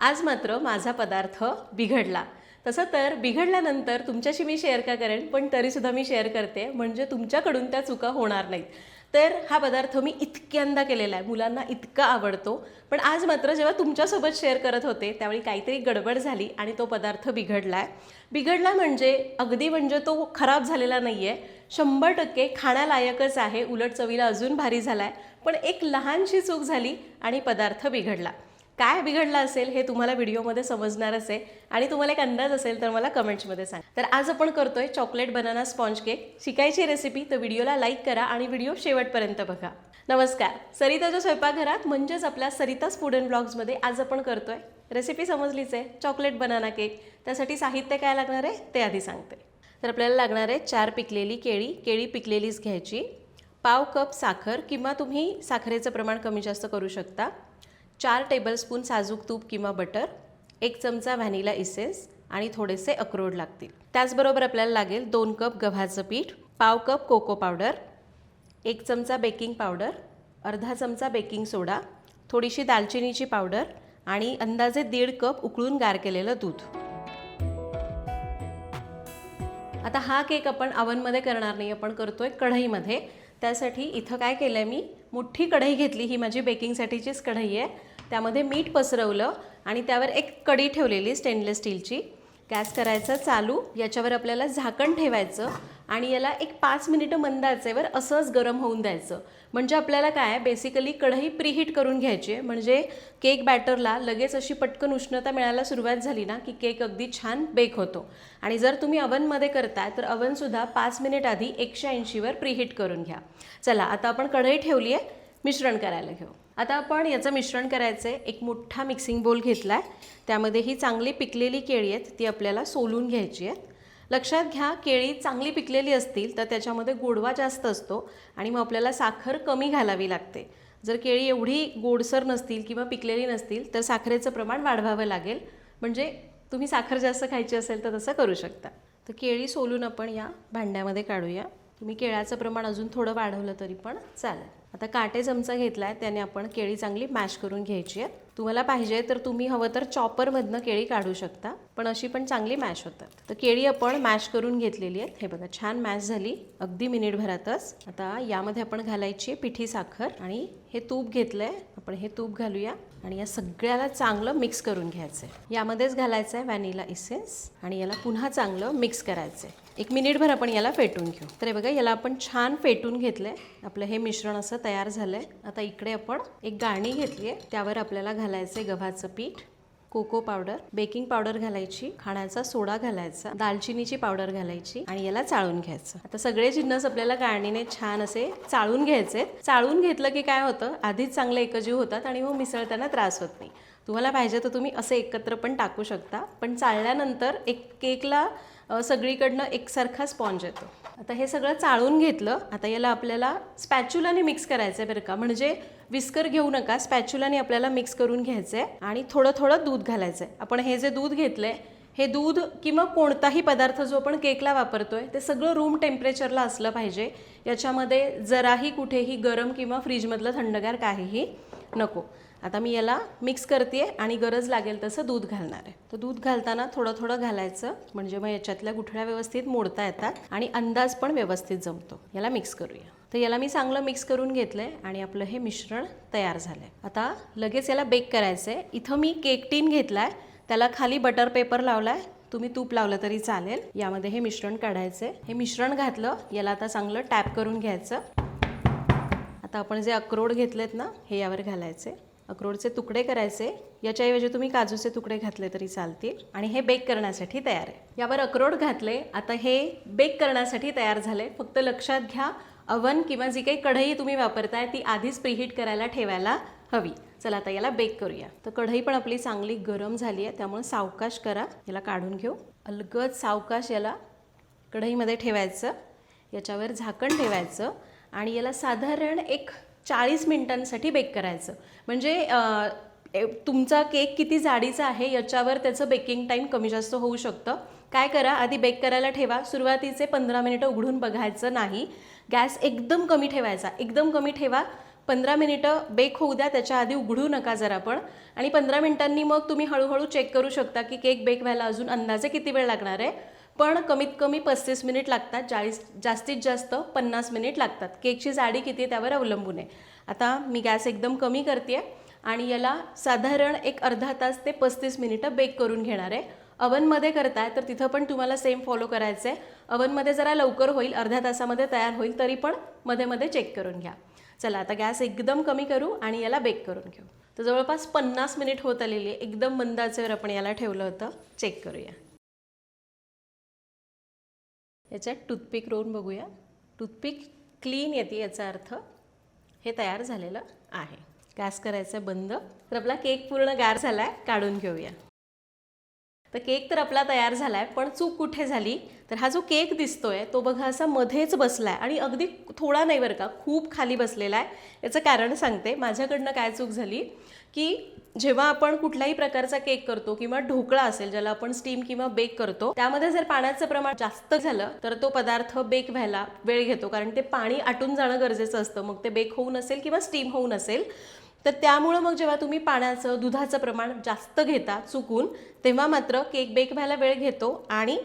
आज मात्र माझा पदार्थ बिघडला. तसं तर बिघडल्यानंतर तुमच्याशी मी शेअर का करेन पण तरीसुद्धा मी शेअर करते म्हणजे तुमच्याकडून त्या चुका होणार नाहीत. तर हा पदार्थ मी इतक्यांदा केलेला आहे. मुलांना इतका आवडतो. पण आज मात्र जेव्हा तुमच्यासोबत शेअर करत होते त्यावेळी काहीतरी गडबड झाली आणि तो पदार्थ बिघडला आहे बिघडला म्हणजे अगदी म्हणजे तो खराब झालेला नाही आहे शंभर टक्के खाण्यालायकच आहे. उलट चवीला अजून भारी झाला आहे पण एक लहानशी चूक झाली आणि पदार्थ बिघडला. काय बिघडलं असेल हे तुम्हाला व्हिडिओमध्ये समजणारच आहे आणि तुम्हाला एक अंदाज असेल तर मला कमेंट्समध्ये सांग. तर आज आपण करतोय चॉकलेट बनाना स्पॉन्ज केक. शिकायची रेसिपी तर व्हिडिओला लाईक करा आणि व्हिडिओ शेवटपर्यंत बघा. नमस्कार. सरिताच्या स्वयंपाकघरात म्हणजेच आपल्या सरिताच फूड अँड ब्लॉग्समध्ये आज आपण करतोय. रेसिपी समजलीच आहे. Chocolate banana cake. त्यासाठी साहित्य काय लागणार आहे? ते आधी सांगते. तर आपल्याला लागणार आहे चार पिकलेली केळी. केळी पिकलेलीच घ्यायची. पाव कप साखर किंवा तुम्ही साखरेचं प्रमाण कमी जास्त करू शकता. चार टेबलस्पून साजूक तूप किंवा बटर एक चमचा व्हॅनिला इसेन्स आणि थोडेसे अक्रोड लागतील. त्याचबरोबर आपल्याला लागेल दोन कप गव्हाचं पीठ पाव कप कोको पावडर एक चमचा बेकिंग पावडर अर्धा चमचा बेकिंग सोडा थोडीशी दालचिनीची पावडर आणि अंदाजे दीड कप उकळून गार केलेलं दूध. आता हा केक आपण अवनमध्ये करणार नाही आपण करतो आहे कढईमध्ये. त्यासाठी इथं काय केलं आहे मी? मोठी कढई घेतली ही माझी बेकिंगसाठीचीच कढई आहे. त्यामध्ये मीठ पसरवलं आणि त्यावर एक कढी ठेवलेली स्टेनलेस स्टीलची गॅस करायचा चालू याच्यावर आपल्याला झाकण ठेवायचं आणि याला एक पाच मिनिटं मंदाचेवर असंच गरम होऊन द्यायचं. म्हणजे आपल्याला काय बेसिकली कढई प्रीहीट करून घ्यायची आहे. म्हणजे केक बॅटरला लगेच अशी पटकन उष्णता मिळायला सुरुवात झाली ना की केक अगदी छान बेक होतो. आणि जर तुम्ही अवनमध्ये करताय तर अवनसुद्धा पाच मिनिट आधी एकशे ऐंशीवर प्रीहीट करून घ्या. चला आता आपण कढई ठेवली आहे. मिश्रण करायला घेऊ. आता आपण याचं मिश्रण करायचं आहे एक मोठा मिक्सिंग बोल घेतला आहे त्यामध्ये ही चांगली पिकलेली केळी आहेत ती आपल्याला सोलून घ्यायची आहेत. लक्षात घ्या केळी चांगली पिकलेली असतील तर त्याच्यामध्ये गोडवा जास्त असतो आणि मग आपल्याला साखर कमी घालावी लागते. जर केळी एवढी गोडसर नसतील किंवा पिकलेली नसतील तर साखरेचं प्रमाण वाढवावं लागेल. म्हणजे तुम्ही साखर जास्त खायची असेल तर तसं करू शकता. तर केळी सोलून आपण या भांड्यामध्ये काढूया. तुम्ही केळ्याचं प्रमाण अजून थोडं वाढवलं तरी पण चालेल. आता काटे चमचा घेतला आहे त्याने आपण केळी चांगली मॅश करून घ्यायची आहे. तुम्हाला पाहिजे तर तुम्ही हवं तर चॉपरमधनं केळी काढू शकता पण अशी पण चांगली मॅश होतात. तर केळी आपण मॅश करून घेतलेली आहेत. हे बघा छान मॅश झाली. अगदी मिनिटभरातच. आता यामध्ये आपण घालायची पिठी साखर आणि हे तूप घेतलं आहे आपण हे तूप घालूया आणि या सगळ्याला चांगलं मिक्स करून घ्यायचं आहे यामध्येच घालायचं आहे व्हॅनिला इसेन्स आणि याला पुन्हा चांगलं मिक्स करायचं आहे एक मिनिटभर आपण याला फेटून घेऊ. तर हे बघा याला आपण छान फेटून घेतलंय. आपलं हे मिश्रण असं तयार झालं आहे आता इकडे आपण एक गाणी घेतली आहे त्यावर आपल्याला घालायचं गव्हाचं पीठ कोको पावडर बेकिंग पावडर घालायची खाण्याचा सोडा घालायचा दालचिनीची पावडर घालायची आणि याला चाळून घ्यायचं. आता सगळे जिन्नस आपल्याला गाळणीने छान असे चाळून घ्यायचे. चाळून घेतलं की काय होतं? आधीच चांगले एकजीव होतात आणि मग मिसळताना त्रास होत नाही. तुम्हाला पाहिजे तर तुम्ही असे एकत्र पण टाकू शकता पण चाळल्यानंतर एक केकला सगळीकडनं एकसारखा स्पॉन्ज येतो. आता हे सगळं चाळून घेतलं आता याला आपल्याला स्पॅच्युलाने मिक्स करायचं आहे बरं का. म्हणजे विस्कर घेऊ नका स्पॅच्युलाने आपल्याला मिक्स करून घ्यायचं आहे आणि थोडं थोडं दूध घालायचं आहे आपण हे जे दूध घेतलं आहे हे दूध किंवा कोणताही पदार्थ जो आपण केकला वापरतोय ते सगळं रूम टेम्परेचरला असलं पाहिजे. याच्यामध्ये जराही कुठेही गरम किंवा फ्रीजमधलं थंडगार काहीही नको. आता मी याला मिक्स करते आणि गरज लागेल तसं दूध घालणार आहे. तर दूध घालताना थोडं थोडं घालायचं म्हणजे मग याच्यातल्या गुठळ्या व्यवस्थित मोडता येतात आणि अंदाज पण व्यवस्थित जमतो. याला मिक्स करूया. तर याला मी चांगलं मिक्स करून घेतलं आहे आणि आपलं हे मिश्रण तयार झालं आहे आता लगेच याला बेक करायचं आहे इथं मी केक टीन घेतला आहे त्याला खाली बटर पेपर लावला आहे तुम्ही तूप लावलं तरी चालेल. यामध्ये हे मिश्रण काढायचं आहे हे मिश्रण घातलं. याला आता चांगलं टॅप करून घ्यायचं. आता आपण जे अक्रोड घेतलेत ना हे यावर घालायचे अक्रोडचे तुकडे करायचे. याच्याऐवजी तुम्ही काजूचे तुकडे घातले तरी चालतील. आणि हे बेक करण्यासाठी तयार आहे. यावर अक्रोड घातले आता हे बेक करण्यासाठी तयार झाले फक्त लक्षात घ्या. अवन किंवा जी काही कढई तुम्ही वापरताय ती आधीच प्रीहीट करायला ठेवायला हवी. चला आता याला बेक करूया. तर कढई पण आपली चांगली गरम झाली आहे त्यामुळे सावकाश करा. याला काढून घेऊ. अलगद सावकाश याला कढईमध्ये ठेवायचं. याच्यावर झाकण ठेवायचं. आणि याला साधारण एक चाळीस मिनिटांसाठी बेक करायचं. म्हणजे तुमचा केक किती जाडीचा आहे याच्यावर त्याचं बेकिंग टाईम कमी जास्त होऊ शकतं. काय करा? आधी बेक करायला ठेवा. सुरुवातीचे पंधरा मिनिटं उघडून बघायचं नाही. गॅस एकदम कमी ठेवायचा. एकदम कमी ठेवा. पंधरा मिनिटं बेक होऊ द्या. त्याच्या आधी उघडू नका जरा पण. आणि पंधरा मिनिटांनी मग तुम्ही हळूहळू चेक करू शकता की केक बेक व्हायला अजून अंदाजे किती वेळ लागणार आहे. पण कमीत कमी पस्तीस मिनिट लागतात. चाळीस जास्तीत जास्त पन्नास मिनिट लागतात. केकची जाडी किती आहे त्यावर अवलंबून आहे. आता मी गॅस एकदम कमी करते आणि याला साधारण एक अर्धा तास ते पस्तीस मिनिटं बेक करून घेणार आहे. अवनमध्ये करताय तर तिथं पण तुम्हाला सेम फॉलो करायचं आहे अवनमध्ये जरा लवकर होईल अर्ध्या तासामध्ये तयार होईल तरी पण मध्ये मध्ये चेक करून घ्या. चला आता गॅस एकदम कमी करू आणि याला बेक करून घेऊ. तर जवळपास पन्नास मिनिट होत आलेली आहे. एकदम मंदाचेवर आपण याला ठेवलं होतं. चेक करूया. याच्यात टूथपिक रोवून बघूया. टूथपिक क्लीन येते याचा अर्थ. हे तयार झालेलं आहे. गॅस करायचं बंद. तर आपला केक पूर्ण गार झाला आहे काढून घेऊया. तर केक तर आपला तयार झाला आहे पण चूक कुठे झाली? तर हा जो केक दिसतोय तो बघा असा मध्येच बसला आहे आणि अगदी थोडा नाही बरं का खूप खाली बसलेला आहे. याचं कारण सांगते माझ्याकडनं काय चूक झाली की जेव्हा आपण कुठल्याही प्रकारचा केक करतो किंवा ढोकळा असेल ज्याला आपण स्टीम किंवा बेक करतो त्यामध्ये जर पाण्याचं प्रमाण जास्त झालं तर तो पदार्थ बेक व्हायला वेळ घेतो. कारण ते पाणी आटून जाणं गरजेचं असतं. मग ते बेक होऊ नसेल किंवा स्टीम होऊ नसेल तर त्यामुळं मग जेव्हा तुम्ही पाण्याचं दुधाचं प्रमाण जास्त घेता चुकून तेव्हा मात्र केक बेक व्हायला वेळ घेतो आणि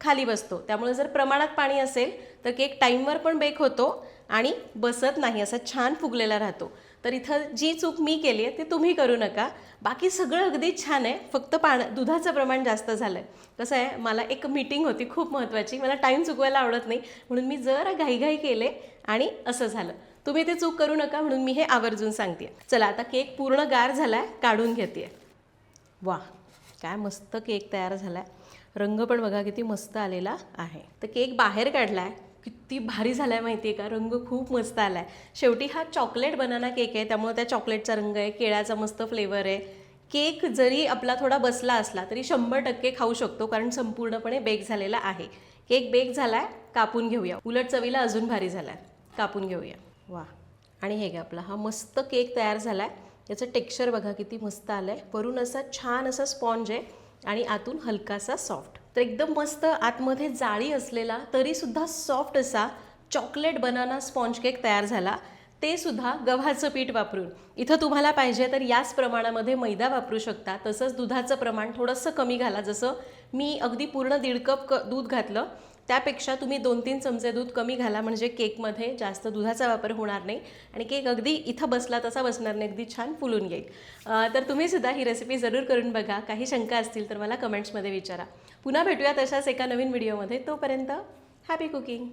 खाली बसतो. त्यामुळे जर प्रमाणात पाणी असेल तर केक टाईमवर पण बेक होतो आणि बसत नाही असा छान फुगलेला राहतो. तर इथं जी चूक मी केली आहे ती तुम्ही करू नका. बाकी सगळं अगदी छान आहे फक्त पाण दुधाचं प्रमाण जास्त झालं आहे कसं आहे मला एक मीटिंग होती खूप महत्त्वाची मला टाईम चुकवायला आवडत नाही म्हणून मी जरा घाईघाई केले आणि असं झालं. तुम्ही ते चूक करू नका म्हणून मी हे आवर्जून सांगते. चला आता केक पूर्ण गार झाला आहे काढून घेते. वा काय मस्त केक तयार झाला आहे रंग पण बघा किती मस्त आलेला आहे. तर केक बाहेर काढला आहे किती भारी झाला आहे माहिती आहे का? रंग खूप मस्त आला आहे शेवटी हा चॉकलेट बनाना केक आहे त्यामुळे त्या चॉकलेटचा रंग आहे केळ्याचा मस्त फ्लेवर आहे. केक जरी आपला थोडा बसला असला तरी शंभर टक्के खाऊ शकतो कारण संपूर्णपणे बेक झालेला आहे. केक बेक झाला आहे कापून घेऊया. उलट चवीला अजून भारी झाला आहे कापून घेऊया. वा. आणि हे घ्या आपला. हा मस्त केक तयार झाला आहे याचं टेक्स्चर बघा किती मस्त आलं आहे वरून असा छान असा स्पॉन्ज आहे आणि आतून हलकासा सॉफ्ट. तर एकदम मस्त आतमध्ये जाळी असलेला तरीसुद्धा सॉफ्ट असा चॉकलेट बनाना स्पॉन्ज केक तयार झाला. ते सुद्धा गव्हाचं पीठ वापरून. इथं तुम्हाला पाहिजे तर याच प्रमाणामध्ये मैदा वापरू शकता. तसंच दुधाचं प्रमाण थोडंसं कमी घाला. जसं मी अगदी पूर्ण दीड कप क दूध घातलं त्यापेक्षा तुम्ही दोन तीन चमचे दूध कमी घाला म्हणजे केकमध्ये जास्त दुधाचा वापर होणार नाही. आणि केक अगदी इथं बसला तसा बसणार नाही. अगदी छान फुलून येईल. तर तुम्ही सुद्धा ही रेसिपी जरूर करून बघा. काही शंका असतील तर मला कमेंट्समध्ये विचारा. पुन्हा भेटूया तशाच एका नवीन व्हिडिओमध्ये तोपर्यंत हॅपी कुकिंग